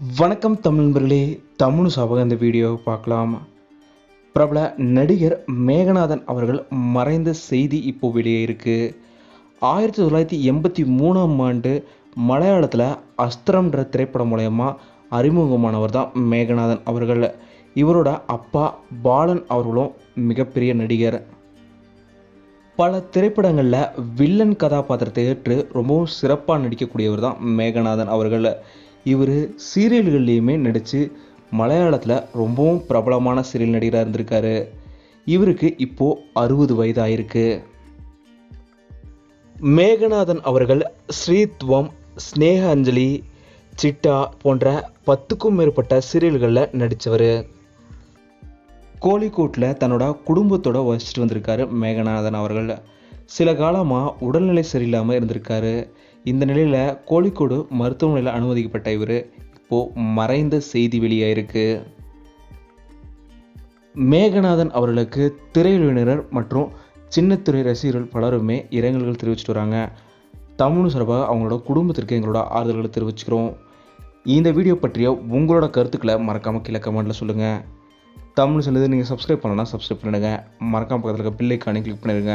வணக்கம் தமிழ் நண்பர்களே. தமிழ் சாபக இந்த வீடியோவை பார்க்கலாம். பிரபல நடிகர் மேகநாதன் அவர்கள் மறைந்த செய்தி இப்போ வெளியே இருக்குது ஆயிரத்தி தொள்ளாயிரத்தி எண்பத்தி மூணாம் ஆண்டு மலையாளத்தில் அஸ்திரம்ன்ற திரைப்படம் மூலயமா அறிமுகமானவர் தான் மேகநாதன் அவர்கள். இவரோட அப்பா பாலன் அவர்களும் மிகப்பெரிய நடிகர். பல திரைப்படங்களில் வில்லன் கதாபாத்திரத்தை ஏற்று ரொம்பவும் சிறப்பாக நடிக்கக்கூடியவர் தான் மேகநாதன் அவர்கள். இவர் சீரியல்கள்லேயுமே நடித்து மலையாளத்தில் ரொம்பவும் பிரபலமான சீரியல் நடிகராக இருந்திருக்காரு. இவருக்கு இப்போது அறுபது வயது ஆயிருக்கு மேகநாதன் அவர்கள் ஸ்ரீத்வம் ஸ்னேக அஞ்சலி சிட்டா போன்ற பத்துக்கும் மேற்பட்ட சீரியல்களில் நடித்தவர் கோழிக்கோட்டில் தன்னோட குடும்பத்தோடு வசிச்சுட்டு வந்திருக்காரு மேகநாதன் அவர்கள். சில காலமாக உடல்நிலை சரியில்லாமல் இருந்திருக்காரு. இந்த நிலையில் கோழிக்கோடு மருத்துவமனையில் அனுமதிக்கப்பட்ட இவர் இப்போது மறைந்த செய்தி வெளியாயிருக்கு. மேகநாதன் அவர்களுக்கு திரையுறவினர் மற்றும் சின்னத்துறை ரசிகர்கள் பலருமே இரங்கல்கள் தெரிவிச்சிட்டு வராங்க. தமிழ் சார்பாக அவங்களோட குடும்பத்திற்கு எங்களோட ஆறுதல்களை தெரிவிச்சுக்கிறோம். இந்த வீடியோ பற்றிய உங்களோட கருத்துக்களை மறக்காமல் கீழே கமெண்ட்டில் சொல்லுங்கள் தமிழ் சொன்னது நீங்கள் சப்ஸ்கிரைப் பண்ணலன்னா சப்ஸ்கிரைப் பண்ணிடுங்க. மறக்காம பக்கத்தில் இருக்க பில்லைக்கானே கிளிக் பண்ணிடுங்க.